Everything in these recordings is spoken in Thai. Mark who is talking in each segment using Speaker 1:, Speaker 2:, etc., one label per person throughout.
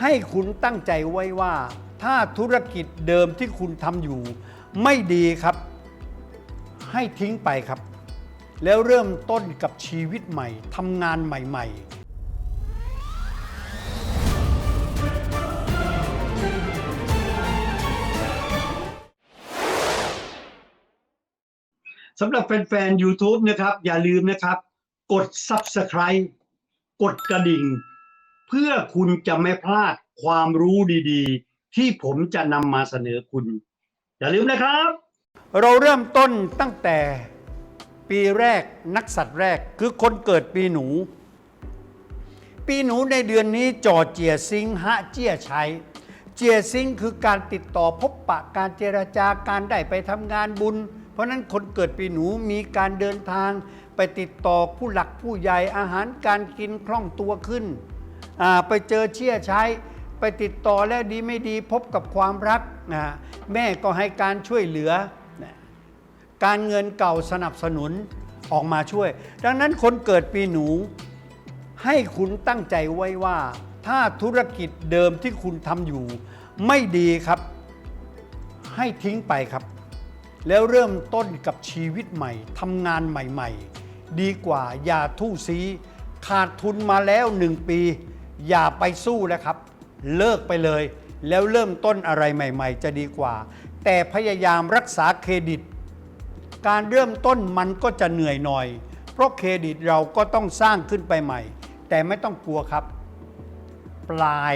Speaker 1: ให้คุณตั้งใจไว้ว่า ถ้าธุรกิจเดิมที่คุณทำอยู่ ไม่ดีครับ ให้ทิ้งไปครับ แล้วเริ่มต้นกับชีวิตใหม่ทำงานใหม่ ๆ
Speaker 2: สำหรับแฟนๆ YouTube นะครับ อย่าลืมนะครับ กด Subscribe กดกระดิ่ง เพื่อคุณจะไม่พลาดความรู้ดีๆ ที่ผมจะนำมาเสนอคุณ อย่าลืมนะครับ
Speaker 1: เราเริ่มต้นตั้งแต่ปีแรกนักสัตว์แรกคือคนเกิดปีหนู ปีหนูในเดือนนี้จอเจียซิงฮะเจียชัยเจียซิงคือการติดต่อพบปะการเจรจาการได้ไปทำงานบุญ เพราะนั้นคนเกิดปีหนูมีการเดินทาง ไปติดต่อผู้หลักผู้ใหญ่อาหารการกินคล่องตัวขึ้น ไปเจอเชี่ยใช้ ไปติดต่อแล้วดีไม่ดีพบกับความรักนะแม่ก็ให้การช่วยเหลือนะการเงินเก่าสนับสนุนออกมาช่วย ดังนั้นคนเกิดปีหนู ให้คุณตั้งใจไว้ว่า ถ้าธุรกิจเดิมที่คุณทำอยู่ ไม่ดีครับ ให้ทิ้งไปครับ แล้วเริ่มต้นกับชีวิตใหม่ทำงานใหม่ ๆ ดีกว่าอย่าทู่ซีขาดทุนมาแล้วหนึ่งปี อย่าไปสู้แล้วครับ เลิกไปเลย แล้วเริ่มต้นอะไรใหม่ ๆ จะดีกว่า แต่พยายามรักษาเครดิต การเริ่มต้นมันก็จะเหนื่อยหน่อย เพราะเครดิตเราก็ต้องสร้างขึ้นไปใหม่ แต่ไม่ต้องกลัวครับ ปลาย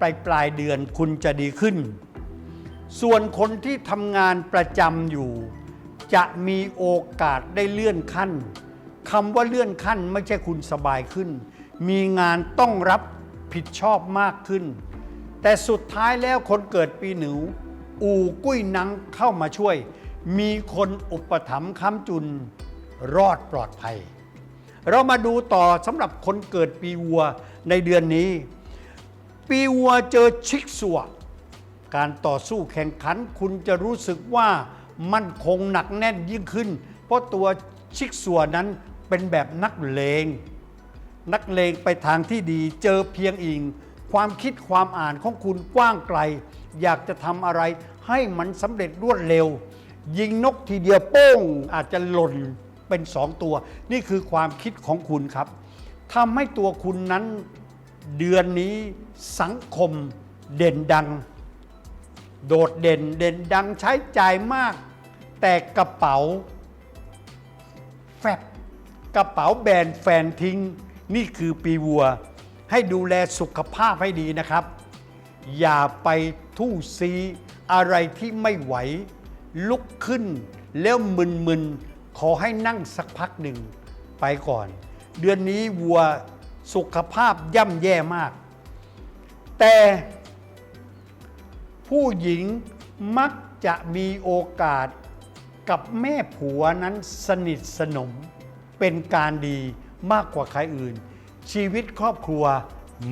Speaker 1: ปลายปลายเดือนคุณจะดีขึ้น ส่วนคนที่ทำงานประจำอยู่ จะมีโอกาสได้เลื่อนขั้นคำว่าเลื่อนขั้นไม่ใช่คุณสบายขึ้น มีงานต้องรับผิดชอบมากขึ้น แต่สุดท้ายแล้วคนเกิดปีหนูอู่กุ้ยนังเข้ามาช่วย มีคนอุปถัมภ์ค้ำจุนรอดปลอดภัย เรามาดูต่อสำหรับคนเกิดปีวัวในเดือนนี้ ปีวัวเจอชิกสัวการต่อสู้แข่งขันคุณจะรู้สึกว่ามั่นคงหนักแน่นยิ่งขึ้น เพราะตัวชิกสัวนั้นเป็นแบบนักเลง นักเลงไปทางที่ดีเจอเพียงอิง ความคิดความอ่านของคุณกว้างไกล อยากจะทำอะไรให้มันสำเร็จรวดเร็ว ยิงนกทีเดียวโป้งอาจจะหล่นเป็นสองตัว นี่คือความคิดของคุณครับทำให้ตัวคุณนั้นเดือนนี้สังคมเด่นดัง โดดเด่นเด่นดังใช้จ่ายมาก แต่กระเป๋าแฟบกระเป๋าแบรนด์แฟนทิ้ง นี่คือปีวัว ให้ดูแลสุขภาพให้ดีนะครับ อย่าไปทู่ซีอะไรที่ไม่ไหว ลุกขึ้น แล้วมึนๆ ขอให้นั่งสักพักหนึ่งไปก่อน เดือนนี้วัวสุขภาพย่ำแย่มาก แต่ผู้หญิงมักจะมีโอกาสกับแม่ผัวนั้นสนิทสนมเป็นการดี มากกว่าใครอื่น ชีวิตครอบครัว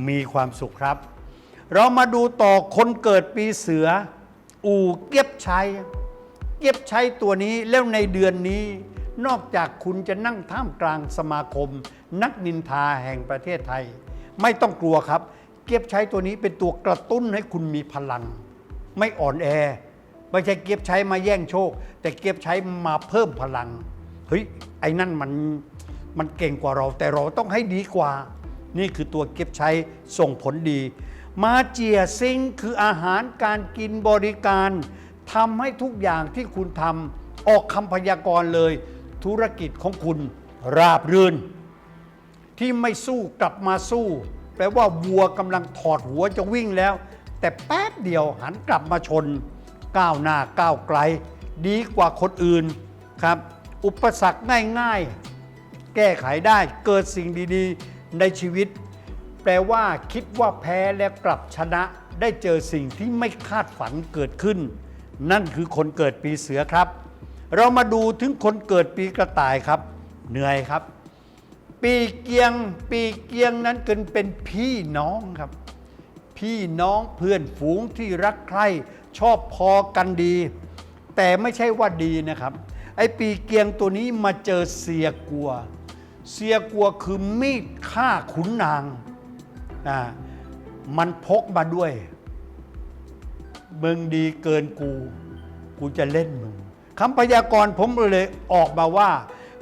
Speaker 1: มีความสุขครับ เรามาดูต่อคนเกิดปีเสือ อู่เก็บชัยเก็บใช้ตัวนี้แล้วในเดือนนี้ นอกจากคุณจะนั่งท่ามกลางสมาคม นักนินทาแห่งประเทศไทย ไม่ต้องกลัวครับ เก็บใช้ตัวนี้เป็นตัวกระตุ้นให้คุณมีพลัง ไม่อ่อนแอไม่ใช่เก็บใช้มาแย่งโชค แต่เก็บใช้มาเพิ่มพลังเฮ้ยไอ้นั่นมัน มันเก่งกว่าเรา แต่เราต้องให้ดีกว่า นี่คือตัวเก็บใช้ส่งผลดี มาเจียซิงคืออาหารการกินบริการทำให้ทุกอย่างที่คุณทำออกคำพยากรณ์เลย ธุรกิจของคุณราบรื่น ที่ไม่สู้กลับมาสู้ แปลว่าวัวกำลังถอดหัวจะวิ่งแล้ว แต่แป๊บเดียวหันกลับมาชน ก้าวหน้าก้าวไกล ดีกว่าคนอื่นครับ อุปสรรคง่ายๆ แก้ไขได้เกิดสิ่งดีๆ ในชีวิต แปลว่าคิดว่าแพ้แล้วกลับชนะได้เจอสิ่งที่ไม่คาดฝันเกิดขึ้น นั่นคือคนเกิดปีเสือครับ เรามาดูถึงคนเกิดปีกระต่ายครับ เหนื่อยครับ ปีเกียง ปีเกียงนั้นเกินเป็นพี่น้องครับ พี่น้องเพื่อนฝูงที่รักใคร่ชอบพอกันดี แต่ไม่ใช่ว่าดีนะครับ ไอ้ปีเกียงตัวนี้มาเจอเสียกลัว เสียกัวคือมีดฆ่าขุนนางอ่ามันพกมาด้วยมึงดีเกินกู กูจะเล่นมึงคำพยากรณ์ผมเลยออกมาว่า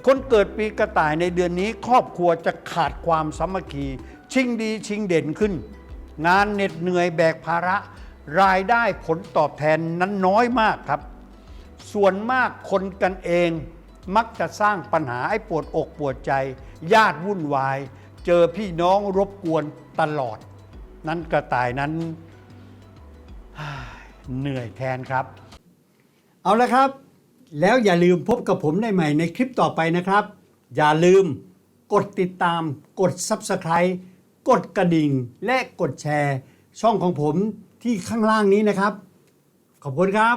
Speaker 1: คนเกิดปีกระต่ายในเดือนนี้ ครอบครัวจะขาดความสามัคคี ชิงดีชิงเด่นขึ้น งานเหน็ดเหนื่อยแบกภาระ รายได้ผลตอบแทนนั้นน้อยมากครับ ส่วนมากคนกันเอง มักจะสร้างปัญหาให้ปวดอกปวดใจ ญาติวุ่นวาย เจอพี่น้องรบกวนตลอด นั้นกระต่ายนั้นเหนื่อยแทนครับ เอาละครับ แล้วอย่าลืมพบกับผมได้ใหม่ในคลิปต่อไปนะครับ อย่าลืมกดติดตาม กด Subscribe กดกระดิ่ง และกดแชร์ ช่องของผมที่ข้างล่างนี้นะครับ ขอบคุณครับ